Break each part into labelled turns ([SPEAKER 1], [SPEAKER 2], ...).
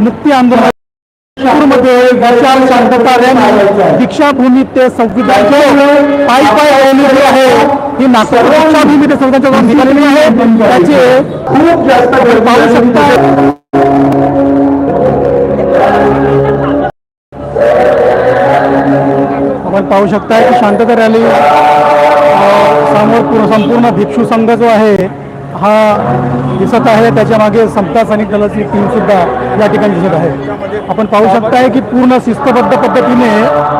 [SPEAKER 1] मुक्ती आंदोलन नागपूरमध्ये विशाल शांतता दीक्षाभूमी ते संविधान पायी पाय रॅली जी आहे ही नागपूर दीक्षाभूमी ते संविधान निघालेली आहे. त्याचे खूप जास्त पाहू शकता आपण पाहू शकता की शांतता रॅली समोर संपूर्ण भिक्षू संघ जो आहे हा दिसत आहे. त्याच्यामागे समता सैनिक दलाची टीम सुद्धा या ठिकाणी दिसत आहे. आपण पाहू शकताय की पूर्ण शिस्तबद्ध पद्धतीने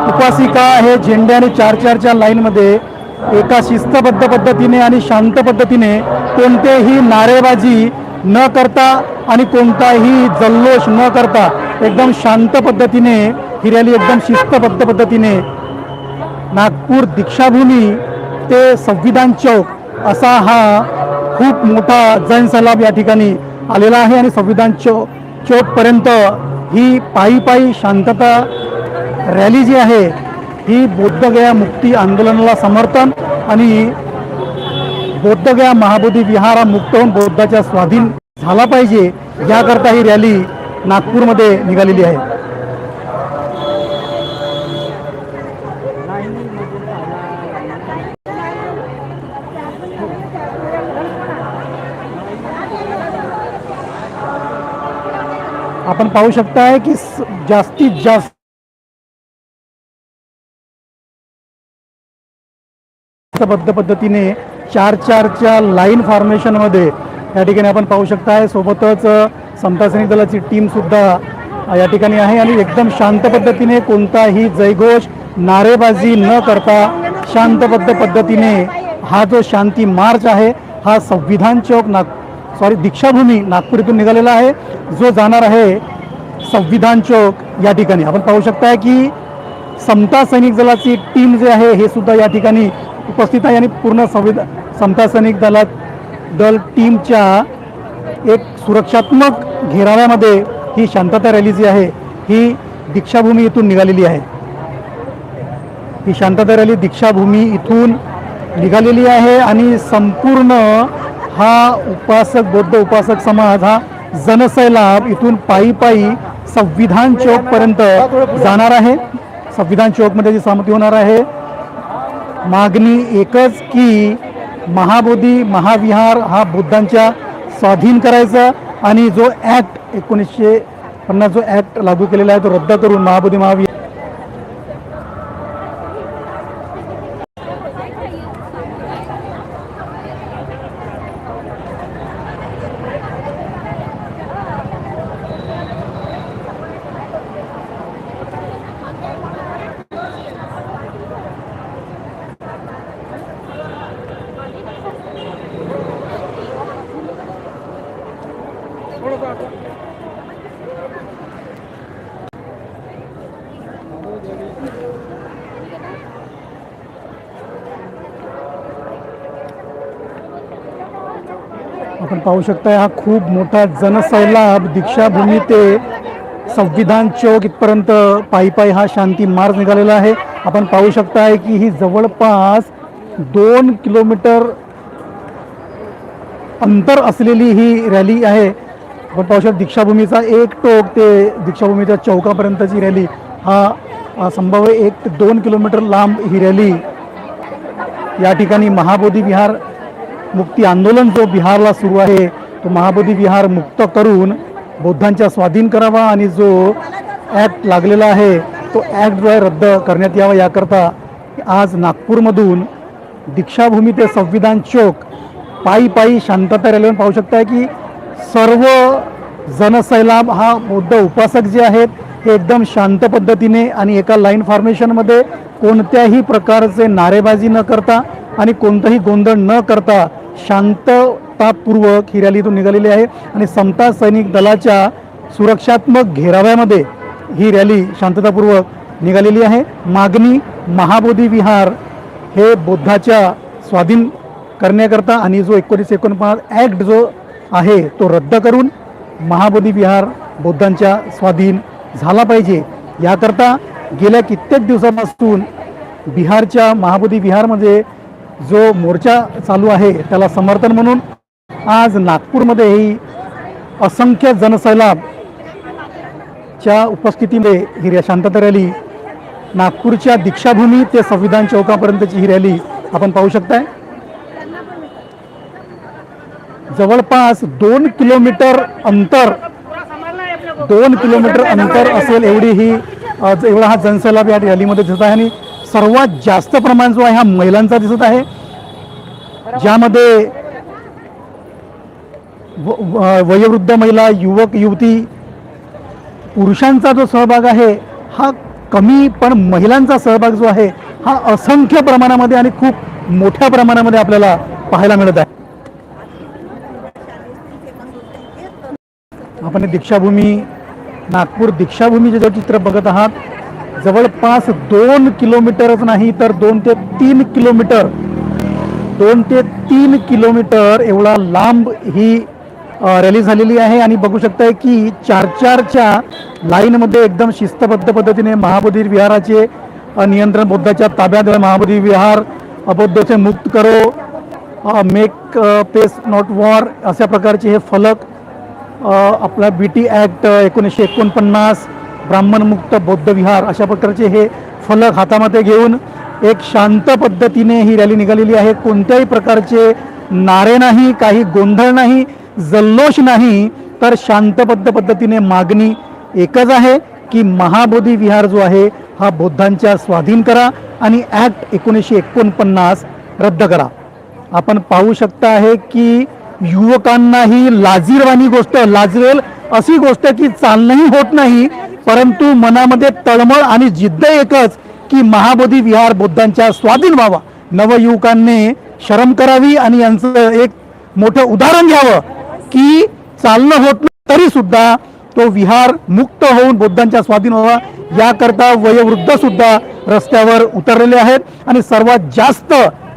[SPEAKER 1] उपासिका हे झेंड्याने आणि चार चारच्या लाईनमध्ये एका शिस्तबद्ध पद्धतीने आणि शांत पद्धतीने कोणतेही नारेबाजी न करता आणि कोणताही जल्लोष न करता एकदम शांत पद्धतीने ही रॅली एकदम शिस्तबद्ध पद्धतीने नागपूर दीक्षाभूमी ते संविधान चौक असा हा खूप मोठा जनसलाभ या ठिकाणी आलेला आहे आणि संविधान चो चौकपर्यंत ही पायी पायी शांतता रॅली जी आहे ही बौद्धगया मुक्ती आंदोलनाला समर्थन आणि बौद्धगया महाबोधी विहार हा मुक्त होऊन बौद्धाच्या स्वाधीन झाला पाहिजे याकरता ही रॅली नागपूरमध्ये निघालेली आहे. आपण पाहू शकताय की जास्तीत जास्त बद्ध पद्धतीने चार चारच्या लाईन फॉर्मेशनमध्ये या ठिकाणी आपण पाहू शकताय. सोबतच समता सैनिक दलाची टीम सुद्धा या ठिकाणी आहे आणि एकदम शांत पद्धतीने कोणताही जयघोष नारेबाजी न करता शांतबद्ध पद्धतीने हा जो शांती मार्च आहे हा संविधान चौक नाग सॉरी दीक्षाभूमी नागपूर इथून निघालेला आहे. जो जाणार आहे संविधान चौक या ठिकाणी. आपण पाहू शकताय की समता सैनिक दलाची टीम जे आहे हे सुद्धा या ठिकाणी उपस्थित आहे आणि पूर्ण संविधान समता सैनिक दलात दल टीमच्या एक सुरक्षात्मक घेराव्यामध्ये ही शांतता रॅली जी आहे ही दीक्षाभूमी इथून निघालेली आहे. ही शांतता रॅली दीक्षाभूमी इथून निघालेली आहे आणि संपूर्ण हा उपासक बौद्ध उपासक समाज हा जनसैलाब इथून पायी पायी संविधान चौकपर्यंत जाणार आहे. संविधान चौकमध्ये जी सहमती होणार आहे. मागणी एकच की महाबोधी महाविहार हा बुद्धांच्या स्वाधीन करायचा आणि जो ॲक्ट एकोणीसशे पन्नास जो ॲक्ट लागू केलेला आहे तो रद्द करून महाबोधी महाविहार पाहू शकताय हा खूप मोठा जनसैलाब दीक्षाभूमी ते संविधान चौक इथपर्यंत पायी पायी हा शांती मार्ग निघालेला आहे. आपण पाहू शकताय की ही जवळपास दोन किलोमीटर अंतर असलेली ही रॅली आहे. आपण पाहू शकता दीक्षाभूमीचा एक टोक ते दीक्षाभूमीच्या चौकापर्यंतची रॅली. हा संभाव्य एक ते दोन किलोमीटर लांब ही रॅली या ठिकाणी महाबोधी विहार मुक्ती आंदोलन जो बिहारला सुरू आहे तो महाबोधी विहार मुक्त करून बौद्धांच्या स्वाधीन करावा आणि जो ॲक्ट लागलेला आहे तो ॲक्ट रद्द करण्यात यावा याकरता आज नागपूरमधून दीक्षाभूमी ते संविधान चौक पायी पायी शांतता रॅलीवर पाहू शकताय की सर्व जनसैलाब हा बौद्ध उपासक जे आहेत हे एकदम शांत पद्धतीने आणि एका लाईन फॉर्मेशनमध्ये कोणत्याही प्रकारचे नारेबाजी न करता आणि कोणताही गोंधळ न करता शांततापूर्वक ही रॅली इथून निघालेली आहे आणि समता सैनिक दलाच्या सुरक्षात्मक घेराव्यामध्ये ही रॅली शांततापूर्वक निघालेली आहे. मागणी महाबोधी विहार हे बुद्धाच्या स्वाधीन करण्याकरता आणि जो एकोणीस एकोणपन्नास ॲक्ट जो आहे तो रद्द करून महाबोधी विहार बौद्धांच्या स्वाधीन झाला पाहिजे. याकरता गेल्या कित्येक दिवसापासून बिहारच्या महाबोधी विहारमध्ये जो मोर्चा चालू आहे त्याला समर्थन म्हणून आज नागपूरमध्ये ही असंख्य जनसैलाबच्या उपस्थितीमध्ये ही शांतता रॅली नागपूरच्या दीक्षाभूमी ते संविधान चौकापर्यंतची ही रॅली आपण पाहू शकताय. जवळपास दोन किलोमीटर अंतर दोन किलोमीटर अंतर असेल एवढी ही एवढा हा जनसैलाब या रॅलीमध्ये दिसत आहे आणि सर्वात जास्त प्रमाण जो आहे हा महिलांचा दिसत आहे. ज्यामध्ये व- वयोवृद्ध महिला युवक युवती पुरुषांचा जो सहभाग आहे हा कमी पण महिलांचा सहभाग जो आहे हा असंख्य प्रमाणामध्ये आणि खूप मोठ्या प्रमाणामध्ये आपल्याला पाहायला मिळत आहे. आपण दीक्षाभूमी नागपूर दीक्षाभूमीचे जे चित्र बघत आहात जवळपास दोन किलोमीटरच नाही तर दोन ते तीन किलोमीटर. दोन ते तीन किलोमीटर एवढा लांब ही रॅली झालेली आहे आणि बघू शकताय की चार चारच्या लाईनमध्ये एकदम शिस्तबद्ध पद्धतीने महाबोधी विहाराचे नियंत्रण बुद्धाच्या ताब्यात महाबोधी विहार अबोधचे मुक्त करो मेक पेस नॉट वॉर अशा प्रकारचे हे फलक आपला बी टी ॲक्ट एकोणीसशे एकोणपन्नास ब्राह्मणमुक्त बौद्ध विहार अशा प्रकारचे हे फलक हातामध्ये घेऊन एक शांत पद्धतीने ही रॅली निघालेली आहे. कोणत्याही प्रकारचे नारे नाही काही गोंधळ नाही जल्लोष नाही तर शांतबद्ध पद्धतीने मागणी एकच आहे की महाबोधी विहार जो आहे हा बौद्धांच्या स्वाधीन करा आणि ॲक्ट एकोणीसशे एकोणपन्नास रद्द करा. आपण पाहू शकता आहे की युवकांनाही लाजीरवाणी गोष्ट लाजवेल अशी गोष्ट की चालणंही होत नाही परंतु मनामध्ये तळमळ आणि जिद्द एकच की महाबोधी विहार बुद्धांच्या स्वाधीन व्हावा. नवयुवकांनी शरम करावी आणि यांचं एक मोठं उदाहरण घ्यावं की चालणं होत नाही तरी सुद्धा तो विहार मुक्त होऊन बुद्धांच्या स्वाधीन व्हावा. याकरता वयोवृद्ध सुद्धा रस्त्यावर उतरलेले आहेत आणि सर्वात जास्त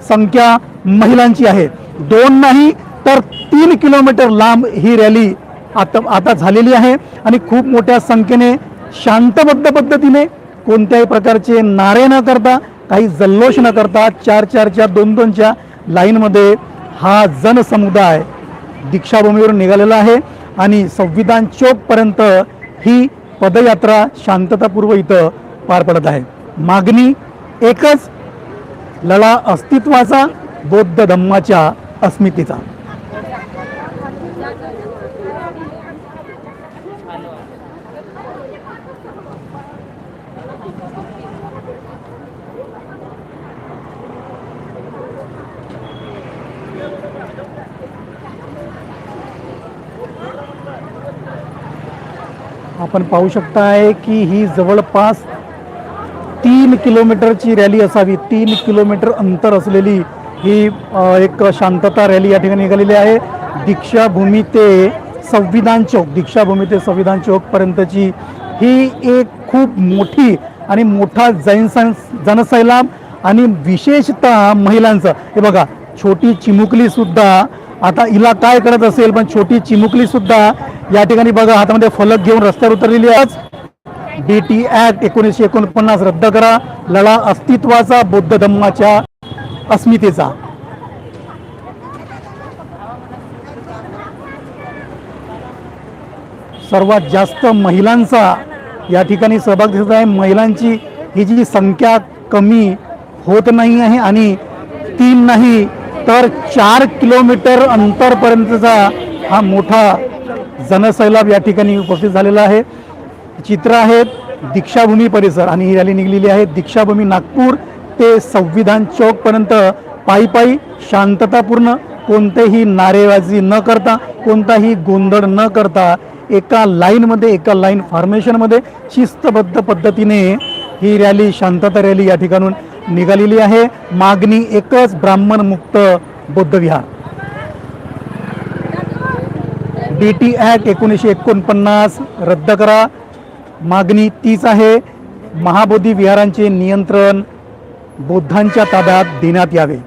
[SPEAKER 1] संख्या महिलांची आहे. दोन नाही तर तीन किलोमीटर लांब ही रॅली आता आता झालेली आहे आणि खूप मोठ्या संख्येने शांतबद्ध पद्धतीने कोणत्याही प्रकारचे नारे न करता काही जल्लोष न करता चार चारच्या दोन दोनच्या लाईनमध्ये हा जनसमुदाय दीक्षाभूमीवरून निघालेला आहे आणि संविधान चौकपर्यंत ही पदयात्रा शांततापूर्व इथं पार पडत आहे. मागणी एकच लढा अस्तित्वाचा बौद्ध धम्माच्या अस्मितेचा. आपण पाहू शकताय की ही जवळपास तीन किलोमीटरची रॅली असावी. तीन किलोमीटर अंतर असलेली ही एक शांतता रॅली या ठिकाणी निघालेली आहे. दीक्षाभूमी ते संविधान चौक दीक्षाभूमी ते संविधान चौकपर्यंतची ही एक खूप मोठी आणि मोठा जैन जनसैलाब आणि विशेषतः महिलांचं. हे बघा छोटी चिमुकली सुद्धा आता हिला काय करत असेल पण छोटी चिमुकली सुद्धा या ठिकाणी बघा हातामध्ये फलक घेऊन रस्त्यावर उतरलेली आज. डी टी ऍक्ट एकोणीसशे एकोणपन्नास रद्द करा. लढा अस्तित्वाचा बौद्ध धम्माच्या अस्मितेचा. सर्वात जास्त महिलांचा या ठिकाणी सहभाग दिसत आहे. महिलांची ही जी संख्या कमी होत नाही आहे आणि तीन नाही तर चार किलोमीटर अंतरपर्यंतचा हा मोठा जनसैलाब या ठिकाणी उपस्थित झालेला आहे. चित्र आहेत दीक्षाभूमी परिसर आणि ही रॅली निघलेली आहे. दीक्षाभूमी नागपूर ते संविधान चौकपर्यंत पायी पायी शांततापूर्ण कोणतेही नारेबाजी न करता कोणताही गोंधळ न करता एका लाईनमध्ये एका लाईन फॉर्मेशनमध्ये शिस्तबद्ध पद्धतीने ही रॅली शांतता रॅली या ठिकाणून निघालेली आहे. मागणी एकच ब्राह्मण मुक्त बौद्ध विहार डी टी ॲक्ट एकोणीसशे एकोणपन्नास रद्द करा. मागणी तीच आहे. महाबोधी विहारांचे नियंत्रण बौद्धांच्या ताब्यात देण्यात यावे.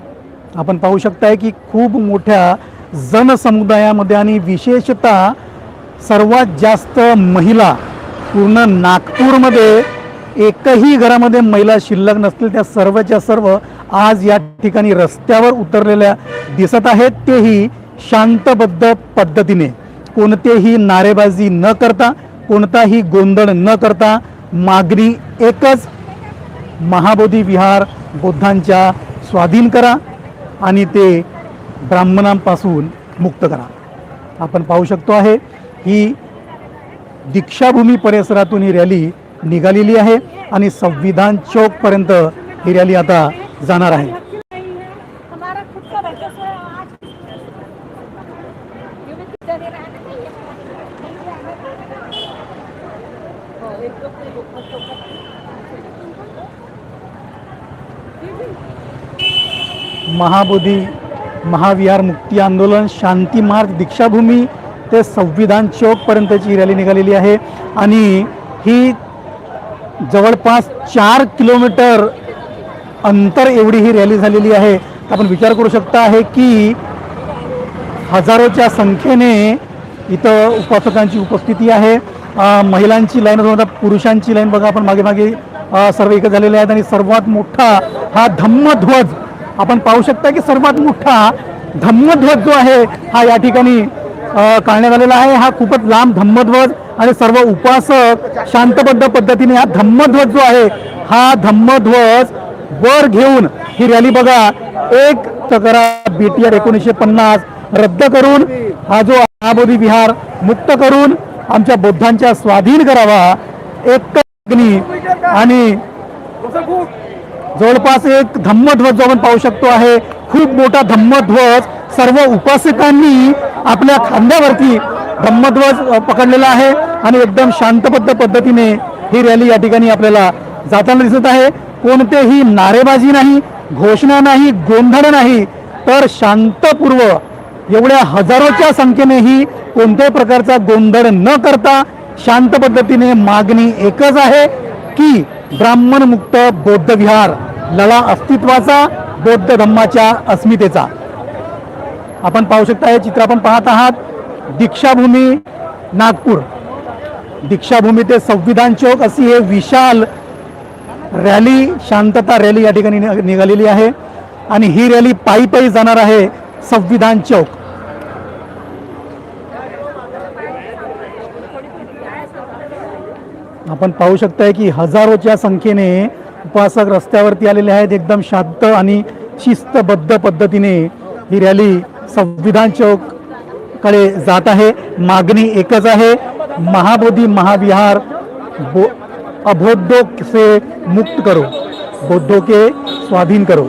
[SPEAKER 1] आपण पाहू शकताय की खूप मोठ्या जनसमुदायामध्ये आणि विशेषतः सर्वात जास्त महिला पूर्ण नागपूरमध्ये एकही घरामध्ये महिला शिल्लक नसतील त्या सर्वच्या सर्व आज या ठिकाणी रस्त्यावर उतरलेल्या दिसत आहेत. तेही शांतबद्ध पद्धतीने. कोणतेही नारेबाजी न करता कोणताही गोंधळ न करता मागणी एकच महाबोधी विहार बुद्धांच्या स्वाधीन करा आणि ते ब्राह्मणांपासून मुक्त करा. आपण पाहू शकतो आहे ही दीक्षाभूमी परिसरातून ही रॅली निघालेली आहे आणि संविधान चौकपर्यंत ही रॅली आता जाणार आहे. महाबोधी महाविहार मुक्ती आंदोलन शांती मार्ग दीक्षाभूमी ते संविधान चौकपर्यंतची रॅली निघालेली आहे. आणि ही जवळपास चार किलोमीटर अंतर एवढी ही रॅली झालेली आहे. आपण विचार करू शकता आहे की हजारोच्या संख्येने इथं उपासकांची उपस्थिती आहे. महिलांची लाईन पुरुषांची लाईन बघा आपण मागे मागे सर्व एकत्र झालेले आहेत आणि सर्वात मोठा हा धम्मध्वज आपण पाहू शकता की सर्वात मोठा धम्मध्वज जो आहे हा या ठिकाणी काढण्यात आलेला आहे. हा खूपच लांब धम्मध्वज आणि सर्व उपासक शांतबद्ध पद्धतीने हा धम्मध्वज जो आहे हा धम्मध्वज वर घेऊन ही रॅली बघा. एक तक्रार बी टी आर एकोणीसशे पन्नास रद्द करून हा जो महाबोधी विहार मुक्त करून आमच्या बुद्धांच्या स्वाधीन करावा. एक मागणी आणि जवळपास एक धम्मध्वज जो आपण पाहू शकतो आहे खूप मोठा धम्मध्वज सर्व उपासकांनी आपल्या खांद्यावरती धम्मध्वज पकडलेला आहे आणि एकदम शांतबद्ध पद्धतीने ही रॅली या ठिकाणी आपल्याला जाताना दिसत आहे. कोणतेही नारेबाजी नाही घोषणा नाही गोंधळ नाही तर शांतपूर्व एवढ्या हजारोच्या संख्येने ही कोणत्याही प्रकारचा गोंधळ न करता शांत पद्धतीने मागणी एकच आहे की ब्राह्मण मुक्त बौद्ध विहार लढा अस्तित्वाचा बौद्ध धम्माच्या अस्मितेचा. आपण पाहू शकता हे चित्र आपण पाहत आहात. दीक्षाभूमी नागपूर. दीक्षाभूमी ते संविधान चौक अशी हे विशाल रॅली शांतता रॅली या ठिकाणी नि- निघालेली आहे. आणि ही रॅली पायी पायी जाणार आहे संविधान चौक. आपण पाहू शकताय की हजारोच्या संख्येने उपासक रस्त्यावरती आलेले आहेत. एकदम शांत आणि शिस्तबद्ध पद्धतीने ही रॅली संविधान चौककडे जात आहे. मागणी एकच आहे. महाबोधी महाविहार बो अबोधों से मुक्त करो. बौद्धों के स्वाधीन करो.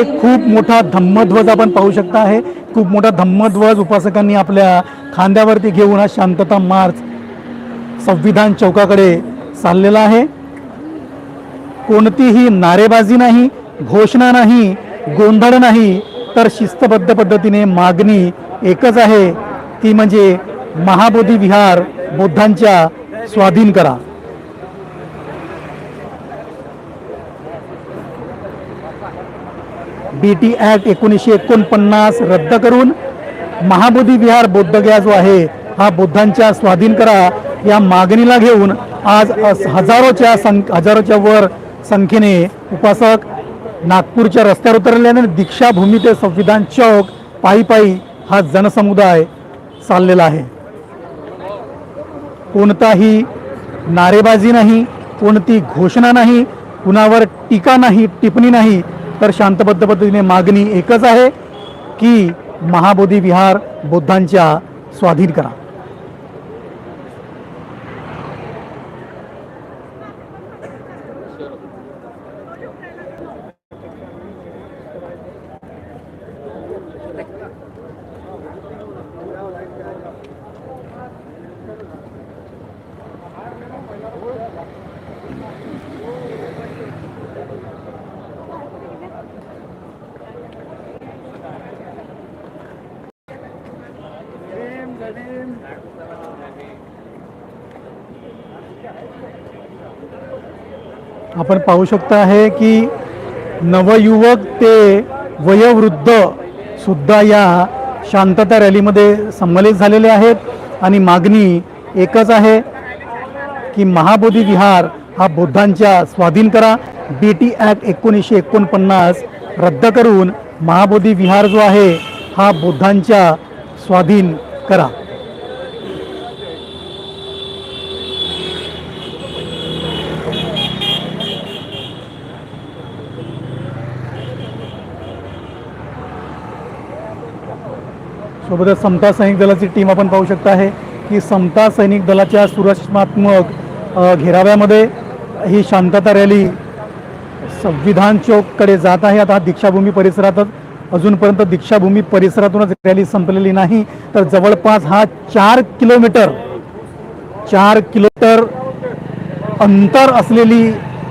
[SPEAKER 1] एक खूप मोठा धम्मध्वज आपण पाहू शकता आहे. खूप मोठा धम्मध्वज उपासकांनी आपल्या खांद्यावरती घेऊन हा शांतता मार्च संविधान चौकाकडे चाललेला आहे. कोणतीही नारेबाजी नाही घोषणा नाही गोंधळ नाही तर शिस्तबद्ध पद्धतीने मागणी एकच आहे. ती म्हणजे महाबोधी विहार बुद्धांच्या स्वाधीन करा. बी टी ॲक्ट एकोणीसशे एकोणपन्नास रद्द करून महाबोधी विहार बोद्धगया जो आहे हा बुद्धांच्या स्वाधीन करा या मागणीला घेऊन आज हजारोच्या सं हजारोच्या वर संख्येने उपासक नागपूरच्या रस्त्यावर उतरल्याने दीक्षाभूमी ते संविधान चौक पायी पायी हा जनसमुदाय चाललेला आहे. कोणताही नारेबाजी नाही कोणती घोषणा नाही कुणावर टीका नाही टिप्पणी नाही तर शांतबद्ध पद्धतीने मागणी एकच आहे की महाबोधी विहार बुद्धांच्या स्वाधीन करा. आपण पाहू शकता आहे की नवयुवक ते वयोवृद्ध सुद्धा या शांतता रॅलीमध्ये संमलित झालेले आहेत. आणि मागणी एकच आहे की महाबोधी विहार हा बौद्धांच्या स्वाधीन करा. बी टी ॲक्ट एकोणीसशे एकोणपन्नास रद्द करून महाबोधी विहार जो आहे हा बौद्धांच्या स्वाधीन करा. सोबतच समता सैनिक दलाची टीम आपण पाहू शकता आहे की समता सैनिक दलाच्या सुरक्षात्मक घेराव्यामध्ये ही शांतता रॅली संविधान चौककडे जात आहे. आता दीक्षाभूमी परिसरातच अजूनपर्यंत दीक्षाभूमी परिसरातूनच रॅली संपलेली नाही. तर जवळपास हा चार किलोमीटर चार किलोमीटर अंतर असलेली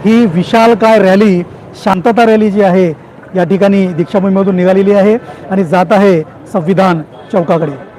[SPEAKER 1] ही विशाल काय रॅली शांतता रॅली जी आहे या ठिकाणी दीक्षाभूमीमधून निघालेली आहे आणि जात आहे संविधान चौकाकडे.